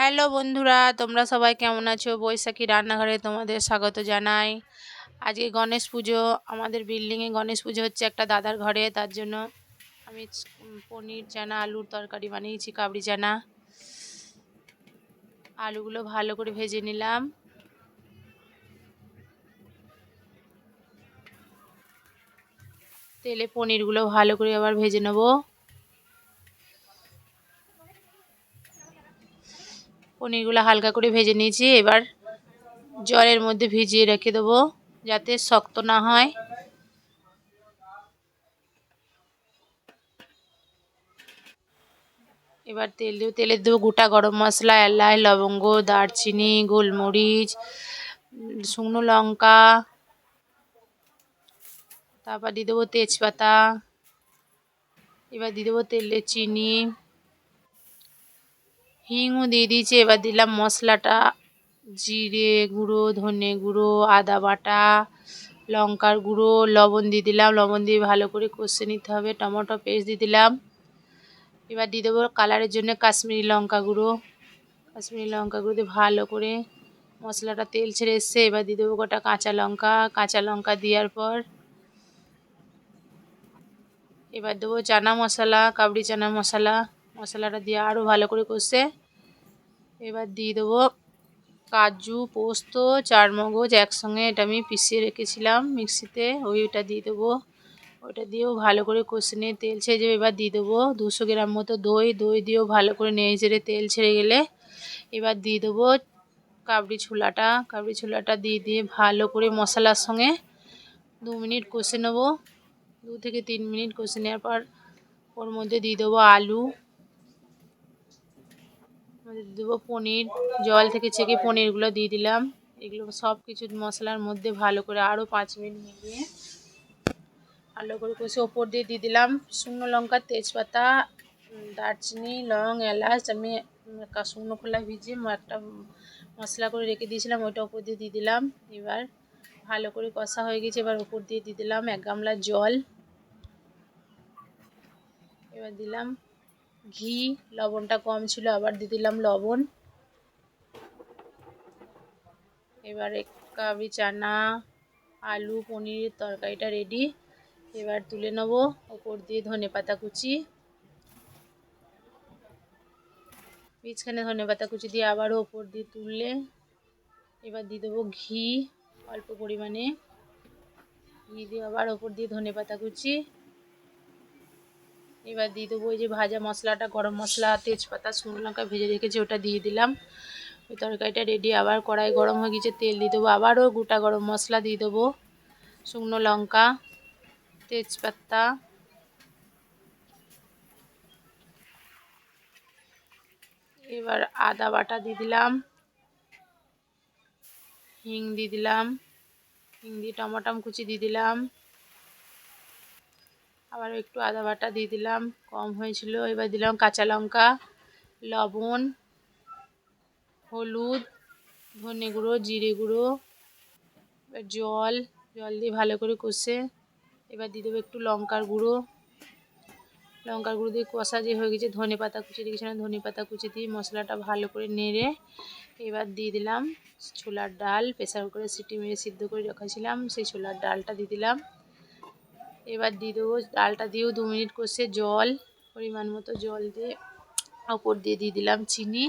Hello বন্ধুরা, তোমরা সবাই কেমন আছো? বৈশাখী রান্নাঘরে তোমাদের স্বাগত জানাই। আজকে গণেশ পুজো, আমাদের বিল্ডিংয়ে গণেশ পুজো হচ্ছে একটা দাদার ঘরে, তার জন্য আমি পনির চানা, আলুর তরকারি বানিয়েছি, কাবড়ি চানা। আলুগুলো ভালো করে ভেজে নিলাম। তেলে পনিরগুলো ভালো করে আবার ভেজে নেব। পনিরগুলো হালকা করে ভেজে নিয়েছি। এবার জলের মধ্যে ভিজিয়ে রেখে দেবো যাতে শক্ত না হয়। এবার তেল দেবো, তেলে দেবো গোটা গরম মশলা, এলাচ, লবঙ্গ, দারচিনি, গোলমরিচ, শুকনো লঙ্কা, তারপর দিয়ে দেবো তেজপাতা, এবার দিয়ে দেবো তেলে চিনি। হিংও দিয়ে দিয়েছি, এবার দিলাম মশলাটা, জিরে গুঁড়ো, ধনে গুঁড়ো, আদা বাটা, লঙ্কার গুঁড়ো, লবণ দিয়ে দিলাম। লবণ দিয়ে ভালো করে কষে নিতে হবে। টমেটো পেস্ট দিয়ে দিলাম। এবার দিয়ে দেবো কালারের জন্য কাশ্মীরি লঙ্কা গুঁড়ো। কাশ্মীরি লঙ্কা গুঁড়ো দিয়ে ভালো করে মশলাটা তেল ছেড়ে এসছে। এবার দিয়ে দেবো গোটা কাঁচা লঙ্কা। কাঁচা লঙ্কা দেওয়ার পর এবার দেবো চানা মশলা কাবড়ি চানা মশলা। মশলাটা দিয়ে আরও ভালো করে কষে এবার দিয়ে দেবো কাজু, পোস্ত, চারমগজ একসঙ্গে এটা আমি পিষিয়ে রেখেছিলাম মিক্সিতে। ওইটা দিয়ে দেবো। ওটা দিয়েও ভালো করে কষে নিয়ে তেল ছেড়ে এবার দিয়ে দেবো দুশো গ্রাম মতো দই। দই দিয়েও ভালো করে নেড়ে চেড়ে তেল ছেড়ে গেলে এবার দিয়ে দেবো কাবড়ি ছোলাটা। কাবড়ি ছোলাটা দিয়ে দিয়ে ভালো করে মশলার সঙ্গে দু মিনিট কষে নেব। দু থেকে তিন মিনিট কষে নেওয়ার পর ওর মধ্যে দিয়ে দেবো আলু। দেবো পনির, জল থেকে ছেঁকে পনিরগুলো দিয়ে দিলাম। এগুলো সব কিছু মশলার মধ্যে ভালো করে আরও পাঁচ মিনিট মিলিয়ে ভালো করে কষে ওপর দিয়ে দিয়ে দিলাম। শুকনো লঙ্কা, তেজপাতা, দারচিনি, লং, এলাচ, আমি শুকনো খোলা ভিজিয়ে একটা মশলা করে রেখে দিয়েছিলাম, ওইটা ওপর দিয়ে দিয়ে দিলাম। এবার ভালো করে কষা হয়ে গেছে, এবার ওপর দিয়ে দিয়ে দিলাম এক গামলা জল। এবার দিলাম ঘি, লবণটা কম ছিল, আবার দিয়ে দিলাম লবণ। এবার কাবড়ি চানা, আলু পনিরের তরকারিটা রেডি এবার তুলে নেব ওপর দিয়ে ধনে পাতা কুচি। বীজখানে ধনে পাতা কুচি দিয়ে আবারও ওপর দিয়ে তুললে এবার দিয়ে দেবো ঘি অল্প পরিমাণে। ঘি দিয়ে আবার ওপর দিয়ে ধনে পাতা কুচি। এবার দিয়ে দেবো ওই যে ভাজা মশলাটা, গরম মশলা, তেজপাতা, শুকনো লঙ্কা ভেজে রেখেছি, ওটা দিয়ে দিলাম। ওই তরকারিটা রেডি আবার কড়াই গরম হয়ে গেছে, তেল দিয়ে দেবো। আবারও গোটা গরম মশলা দিয়ে দেবো। শুকনো লঙ্কা, তেজপাতা, এবার আদা বাটা দিয়ে দিলাম, হিং দিয়ে দিলাম, হিং দিয়ে টমাটম কুচি দিয়ে দিলাম। আবার একটু আদা বাটা দিয়ে দিলাম, কম হয়েছিল। এবার দিলাম কাঁচা লঙ্কা, লবণ, হলুদ, ধনে গুঁড়ো, জিরে গুঁড়ো, এবার জল জল দিয়ে ভালো করে কষে। এবার দিয়ে দেবো একটু লঙ্কার গুঁড়ো। লঙ্কার গুঁড়ো দিয়ে কষা যে হয়ে গেছে, ধনে পাতা কুচি রেখেছিলাম ধনে পাতা কুচি দিয়ে মশলাটা ভালো করে নেড়ে এবার দিয়ে দিলাম ছোলার ডাল। প্রেসার কুকারে সিটি মেরে সিদ্ধ করে রেখেছিলাম, সেই ছোলার ডালটা দিয়ে দিলাম। এবার দিয়ে দেবো, ডালটা দিয়েও দু মিনিট কষে জল, পরিমাণ মতো জল দিয়ে ওপর দিয়ে দিয়ে দিলাম চিনি।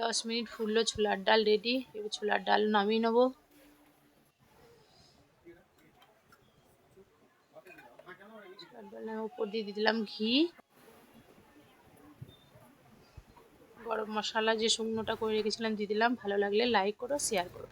দশ মিনিট ফুললো ছোলার ডাল রেডি এবার ছোলার ডাল নামিয়ে নেব। দিয়ে দিয়ে দিলাম ঘি। গরম মশলা যে শুকনোটা করে রেখেছিলাম, দিয়ে দিলাম। ভালো লাগলে লাইক করো শেয়ার করো।